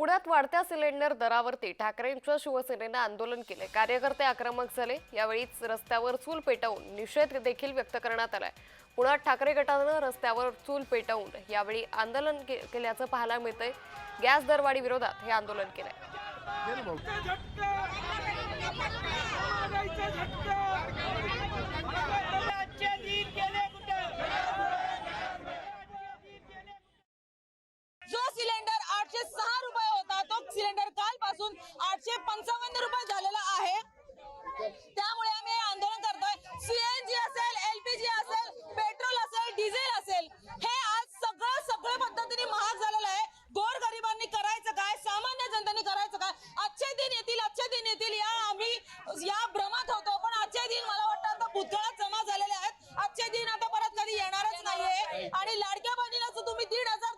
पुण्यात वाढत्या सिलेंडर दरावरती ठाकरेंच्या शिवसेनेनं आंदोलन केले कार्यकर्ते आक्रमक झाले. यावेळीच रस्त्यावर चूल पेटवून निषेध देखील व्यक्त करण्यात आलाय. पुण्यात ठाकरे गटानं रस्त्यावर चूल पेटवून यावेळी आंदोलन के- केल्याचं पाहायला मिळतंय. गॅस दरवाढी विरोधात हे आंदोलन केलंय. सिलेंडर कालपासून आठशे पंचावन्न रुपये झालेला आहे. त्यामुळे आम्ही आंदोलन करतोय. सीएनजी असेल एलपीजी असेल पेट्रोल असेल डिझेल असेल हे आज सगळं सगळं पद्धतीने महाग झालेलं आहे. गोर गरिबांनी करायचं काय? सामान्य जनतेने करायचं काय? आजचे दिन येतील आजचे दिन येतील. या आम्ही या भ्रमात होतो. पण आजचे दिन मला वाटतं आता भूतकाळात जमा झालेले आहेत. आजचे दिन आता परत कधी येणारच नाहीये. आणि लाडक्या बहिणीला तुम्ही दीड हजार